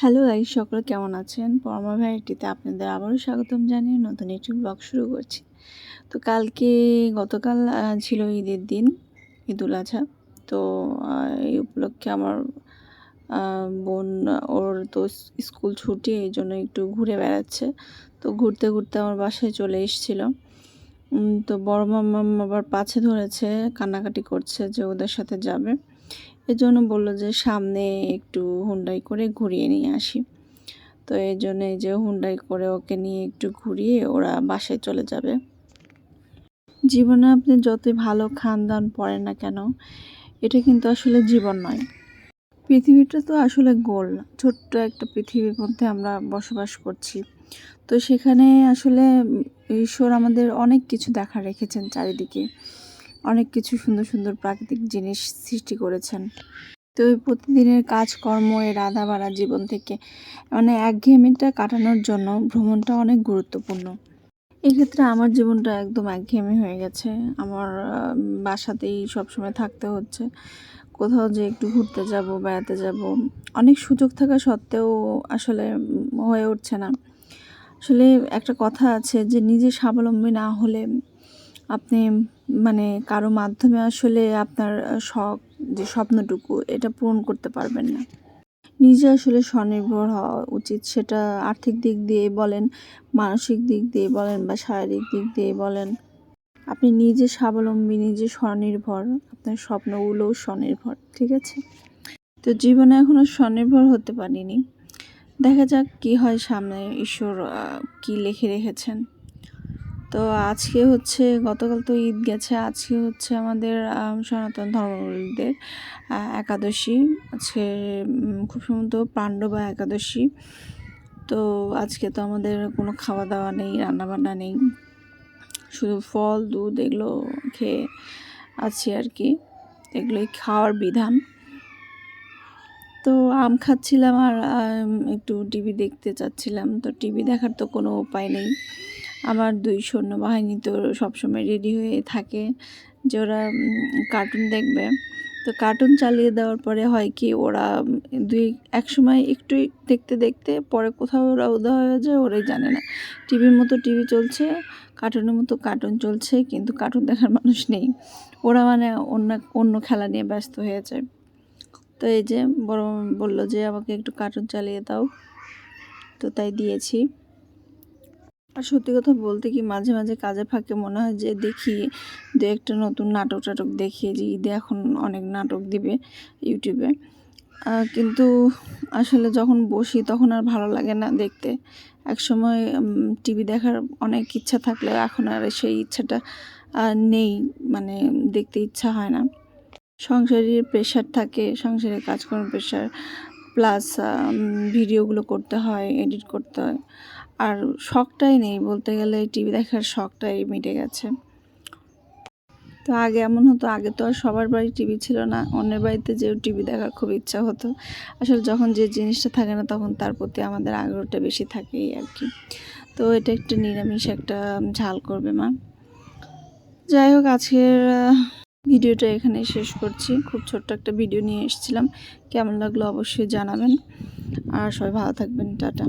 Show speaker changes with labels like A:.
A: Hello guys, সকলে কেমন আছেন? পরমা ভ্যারাইটিতে আপনাদের আবারও স্বাগতম জানিয়ে নতুন একটি ব্লগ শুরু করছি। তো কালকে গতকাল ছিল ঈদের দিন, ঈদুল আজহা। তো এই উপলক্ষে আমার বোন, ওর তো স্কুল ছুটি, এই জন্য একটু ঘুরে বেড়াচ্ছে। তো ঘুরতে ঘুরতে আমার বাসায় চলে এসেছিল। তো বড় মাম্মাম আবার পাছে ধরেছে, কান্নাকাটি করছে যে ওদের সাথে যাবে। এজন্য বলল যে সামনে একটু হুন্ডাই করে ঘুরিয়ে নিয়ে আসি। তো এই জন্য এই যে হুন্ডাই করে ওকে নিয়ে একটু ঘুরিয়ে ওরা বাসায় চলে যাবে। জীবনে আপনি যতই ভালো খান দান পড়েন না কেন, এটা কিন্তু আসলে জীবন নয়। পৃথিবীটা তো আসলে গোল ছোট্ট একটা পৃথিবীর মধ্যে আমরা বসবাস করছি। তো সেখানে আসলে ঈশ্বর আমাদের অনেক কিছু দেখা রেখেছেন চারিদিকে। অনেক কিছু সুন্দর সুন্দর প্রাকৃতিক জিনিস সৃষ্টি করেছেন। তো এই প্রতিদিনের কাজকর্ম, এই রাধা বাড়া জীবন থেকে মানে একঘেয়েমিটা কাটানোর জন্য ভ্রমণটা অনেক গুরুত্বপূর্ণ। এক্ষেত্রে আমার জীবনটা একদম একঘেয়েমি হয়ে গেছে। আমার বাসাতেই সবসময় থাকতে হচ্ছে। কোথাও যে একটু ঘুরতে যাব, বেড়াতে যাব, অনেক সুযোগ থাকা সত্ত্বেও আসলে হয়ে উঠছে না। আসলে একটা কথা আছে যে, নিজে স্বাবলম্বী না হলে আপনি মানে কারও মাধ্যমে আসলে আপনার শখ, যে স্বপ্নটুকু, এটা পূরণ করতে পারবেন না। নিজে আসলে স্বনির্ভর হওয়া উচিত, সেটা আর্থিক দিক দিয়ে বলেন, মানসিক দিক দিয়ে বলেন বা শারীরিক দিক দিয়ে বলেন। আপনি নিজে স্বাবলম্বী, নিজে স্বনির্ভর, আপনার স্বপ্নগুলোও স্বনির্ভর, ঠিক আছে? তো জীবনে এখনও স্বনির্ভর হতে পারিনি। দেখা যাক কি হয় সামনে, ঈশ্বর কি লিখে রেখেছেন। তো আজকে হচ্ছে গতকাল তো ঈদ গেছে আজকে হচ্ছে আমাদের সনাতন ধর্মাবলম্বীদের আহ, একাদশী। আজকে খুব সম্ভবত পাণ্ডবা একাদশী। তো আজকে তো আমাদের কোনো খাওয়া দাওয়া নেই রান্নাবান্না নেই। শুধু ফল দুধ এগুলো খেয়ে আছি আর কি। এগুলোই খাওয়ার বিধান। তো আম খাচ্ছিলাম আর একটু টিভি দেখতে চাচ্ছিলাম। তো টিভি দেখার তো কোনো উপায় নেই। আমার দুই সৈন্যবাহিনী তো সবসময় রেডি হয়ে থাকে যে ওরা কার্টুন দেখবে। তো কার্টুন চালিয়ে দেওয়ার পরে হয় কি, ওরা দুই, এক সময় একটু দেখতে দেখতে, পরে কোথাও ওরা উদা হয়ে যায়, ওরাই জানে না। টিভির মতো টিভি চলছে কার্টুনের মতো কার্টুন চলছে, কিন্তু কার্টুন দেখার মানুষ নেই। ওরা মানে অন্য অন্য খেলা নিয়ে ব্যস্ত হয়ে যায়। তো এই যে বড় বলল যে, আমাকে একটু কার্টুন চালিয়ে দাও। তো তাই দিয়েছি। আর সত্যি কথা বলতে কি মাঝে মাঝে কাজে ফাঁকে মনে হয় যে দেখি দু একটা নতুন নাটক টাটক দেখিয়ে যে ঈদে এখন অনেক নাটক দিবে ইউটিউবে। কিন্তু আসলে যখন বসি তখন আর ভালো লাগে না দেখতে। এক সময় টিভি দেখার অনেক ইচ্ছা থাকলেও এখন আর সেই ইচ্ছাটা নেই মানে দেখতে ইচ্ছা হয় না। সংসারের প্রেশার থাকে, সংসারের কাজকর্ম প্রেশার প্লাস ভিডিওগুলো করতে হয় এডিট করতে হয়। আর শখটাই নেই, বলতে গেলে টিভি দেখার শখটাই মিটে গেছে। তো আগে এমন হতো, আগে তো আর সবার বাড়ি টিভি ছিল না, অন্যের বাড়িতে যেও টিভি দেখার খুব ইচ্ছা হতো। আসলে যখন যে জিনিসটা থাকে না, তখন তার প্রতি আমাদের আগ্রহটা বেশি থাকে আর কি। তো এটা একটা নিরামিষ একটা ঝাল করবে মা। যাই হোক, আজকের ভিডিওটা এখানে শেষ করছি। খুব ছোট্ট একটা ভিডিও নিয়ে এসেছিলাম। কেমন লাগল অবশ্যই জানাবেন। আর সবাই ভালো থাকবেন, টাটা।